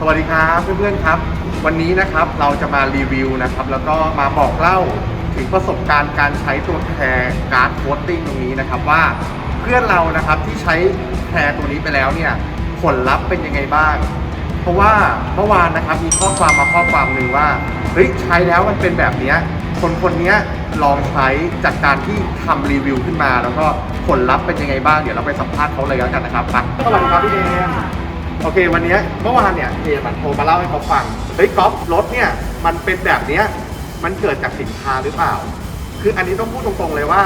สวัสดีครับเพื่อนๆครับ วันนี้นะครับเราจะมารีวิวนะครับ แล้วก็มาบอกเล่าถึงประสบการณ์การใช้ตัวแคร์การ์ดโคตติ้งตรงนี้นะครับว่าเพื่อนเรานะครับที่ใช้แคร์ตัวนี้ไปแล้วเนี่ยผลลัพธ์เป็นยังไงบ้าง เพราะว่าเมื่อวานนะครับมีข้อความมาข้อความหนึ่งว่าเฮ้ยใช้แล้วมันเป็นแบบนี้คนคนนี้ลองใช้จากการที่ทำรีวิวขึ้นมา แล้วก็ผลลัพธ์เป็นยังไงบ้างเดี๋ยวเราไปสัมภาษณ์เขาเลยแล้วกันนะครับไปสวัสดีครับพี่เอม โอเค วันนี้เมื่อวานเนี่ยเอมันโทรมาเล่าให้เขาฟังเฮ้ยก๊อฟรถเนี่ยมันเป็นแบบเนี้ยมันเกิดจากสินค้าหรือเปล่า คืออันนี้ต้องพูดตรงๆเลยว่า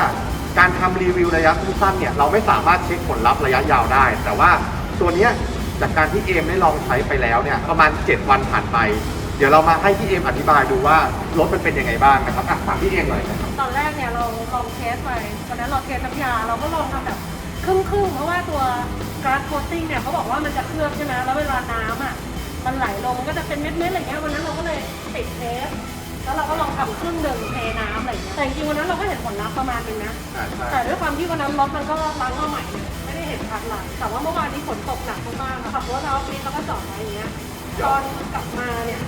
การทำรีวิวระยะสั้นๆเนี่ยเราไม่สามารถเช็คผลลัพธ์ระยะยาวได้ แต่ว่าตัวเนี้ยจากการที่เอมได้ลองใช้ไปแล้วเนี่ยประมาณ 7 วันผ่านไป เดี๋ยวเรามาให้พี่เอมอธิบายดูว่ารถมันเป็นยังไงบ้างนะครับอะฝากพี่เอมหน่อยนะครับตอนแรกเนี่ยเราลองเทสไปตอนนั้นเราเทสน้ำยาเราก็ลองทำแบบครึ่งครึ่งๆเพราะว่าตัว การ์ดโคตติ้งเนี่ยเขาบอกว่ามันจะเคลือบใช่ไหมแล้วเวลาน้ำอะมันไหลลงมันก็จะเป็นเม็ดๆอะไรเงี้ยวันนั้นเราก็เลยติดเทสแล้วเราก็ลองทำครึ่งหนึ่งเทน้ำอะไรเงี้ยแต่จริงๆวันนั้นเราก็เห็นผลลัพธ์ประมาณนึงนะอ่าใช่แต่ด้วยความที่วันนั้นรถมันก็ล้างมาใหม่เลยไม่ได้เห็นพัดหลังแต่ว่าเมื่อวานนี้ฝนตกหนักมากๆอะขับรถเราฟีแล้วก็จอดไว้อย่างเงี้ยตอนกลับมาเนี่ย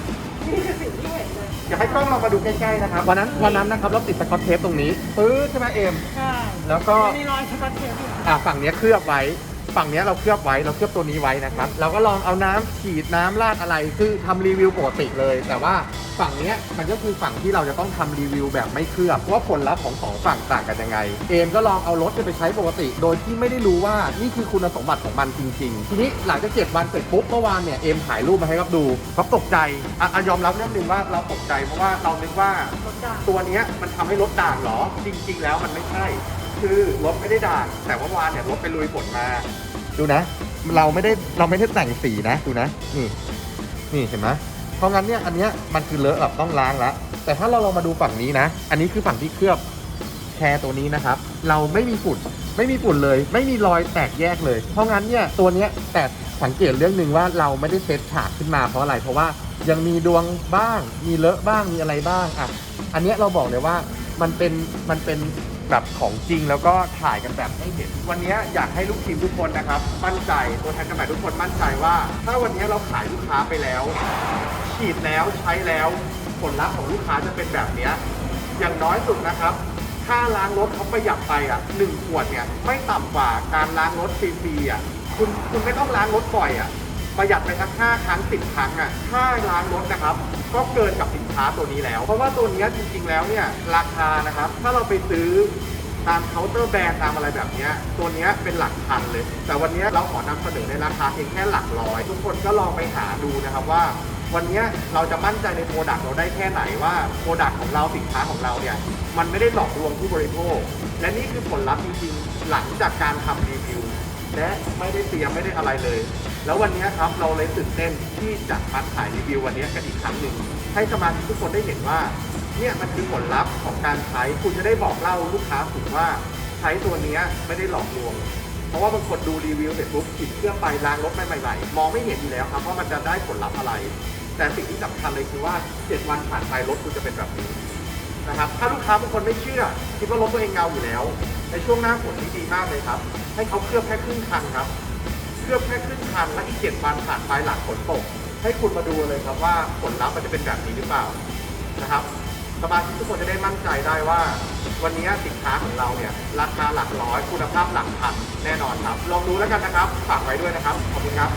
นี่คือสิ่งที่เห็นเลยอยากให้กล้องเรามาดูใกล้ๆนะครับวันนั้นวันนั้นนะครับเราติดสกอตเทปตรงนี้ปื๊ดใช่ไหมเอมใช่แล้วก็มีรอยสกอตเทปอยู่ อ่าฝั่งเนี้ยเคลือบไว้ ฝั่งเนี้ยเราเคลือบไว้เราเคลือบตัวนี้ไว้นะครับเราก็ลองเอาน้ำฉีดน้ำราดอะไรคือทำรีวิวปกติเลย แต่ว่าฝั่งเนี้ยมันก็คือฝั่งที่เราจะต้องทำรีวิวแบบไม่เคลือบว่าผลลัพธ์ของสองฝั่งต่างกันยังไง เอมก็ลองเอารถไปใช้ปกติ โดยที่ไม่ได้รู้ว่านี่คือคุณสมบัติของมันจริงๆทีนี้หลังจากเจ็ดวันเสร็จปุ๊บเมื่อวานเนี่ยเอมถ่ายรูปมาให้ครับดูเขาตกใจอะอะยอมรับเรื่องหนึ่งว่าเราตกใจเพราะว่าเรานึกว่า ตัวเนี้ยมันทำให้รถด่างเหรอ จริง ๆ แล้วมันไม่ใช่ คือรถไม่ได้ด่างแต่ว่าวานเนี่ยรถไปลุยฝนมา ดูนะ เราไม่ได้เราไม่ได้แต่งสีนะดูนะนี่นี่เห็นไหมเพราะงั้นเนี่ยอันเนี้ยมันคือเลอะแบบต้องล้างละแต่ถ้าเราลองมาดูฝั่งนี้นะ อันนี้คือฝั่งที่เคลือบแคร์ตัวนี้นะครับ เราไม่มีฝุ่นไม่มีฝุ่นเลย ไม่มีรอยแตกแยกเลย เพราะงั้นเนี่ยตัวเนี้ยแต่สังเกตเรื่องหนึ่งว่าเราไม่ได้เซตฉากขึ้นมาเพราะอะไรเพราะว่ายังมีดวงบ้าง มีเลอะบ้างมีอะไรบ้างอะอันเนี้ยเราบอกเลยว่ามันเป็นมันเป็น แบบของจริงแล้วก็ถ่ายกันแบบให้เห็น วันนี้อยากให้ลูกทีมทุกคนนะครับ มั่นใจตัวแทนจำหน่ายทุกคนมั่นใจว่า ถ้าวันนี้เราขายลูกค้าไปแล้ว ฉีดแล้วใช้แล้วผลลัพธ์ของลูกค้าจะเป็นแบบนี้อย่างน้อยสุดนะครับค่าล้างรถเขาประหยัดไปอะหนึ่งขวดเนี่ยไม่ต่ำกว่าการล้างรถฟรีๆอะคุณคุณไม่ต้องล้างรถบ่อยอะ ประหยัดไปสักห้าครั้งสิบครั้งอะค่าล้างรถนะครับ ก็เกินกับสินค้าตัวนี้แล้ว เพราะว่าตัวนี้จริงๆแล้วเนี่ยราคานะครับ ถ้าเราไปซื้อตามเคาน์เตอร์แบรนด์ตามอะไรแบบเนี้ยตัวเนี้ยเป็นหลักพันเลย แต่วันนี้เราขอนำเสนอในราคาเพียงแค่หลักร้อย ทุกคนก็ลองไปหาดูนะครับว่า วันนี้เราจะมั่นใจในโปรดักต์เราได้แค่ไหนว่าโปรดักต์ของเราสินค้าของเราเนี่ยมันไม่ได้หลอกลวงผู้บริโภค และนี่คือผลลัพธ์จริงๆหลังจากการทำรีวิว และไม่ได้เตรียมไม่ได้อะไรเลย แล้ววันนี้ครับเราเลยตื่นเต้นที่จะมาถ่ายรีวิววันนี้กันอีกครั้งหนึ่งให้สมาชิกทุกคนได้เห็นว่าเนี่ยมันคือผลลัพธ์ของการใช้คุณจะได้บอกเล่าลูกค้าถูกว่าใช้ตัวนี้ไม่ได้หลอกลวง เพราะว่าบางคนดูรีวิวเสร็จปุ๊บขีดเครื่องไปล้างรถใหม่ๆมองไม่เห็นอยู่แล้วครับว่ามันจะได้ผลลัพธ์อะไร แต่สิ่งที่สำคัญเลยคือว่า 7 วันผ่านไปรถคุณจะเป็นแบบนี้ นะครับ ถ้าลูกค้าบางคนไม่เชื่อคิดว่ารถตัวเองเงาอยู่แล้ว ในช่วงหน้าฝนนี่ดีมากเลยครับ ให้เขาเคลือบแค่ครึ่งคันครับ เคลือบแค่ครึ่งคันและอีก7วันผ่านไปหลังฝนตก ให้คุณมาดูเลยครับว่าผลลัพธ์มันจะเป็นแบบนี้หรือเปล่านะครับสมาชิกทุกคนจะได้มั่นใจได้ว่า วันนี้สินค้าของเราเนี่ยราคาหลักร้อยคุณภาพหลักพันแน่นอนครับ ลองดูแล้วกันนะครับฝากไว้ด้วยนะครับขอบคุณครับ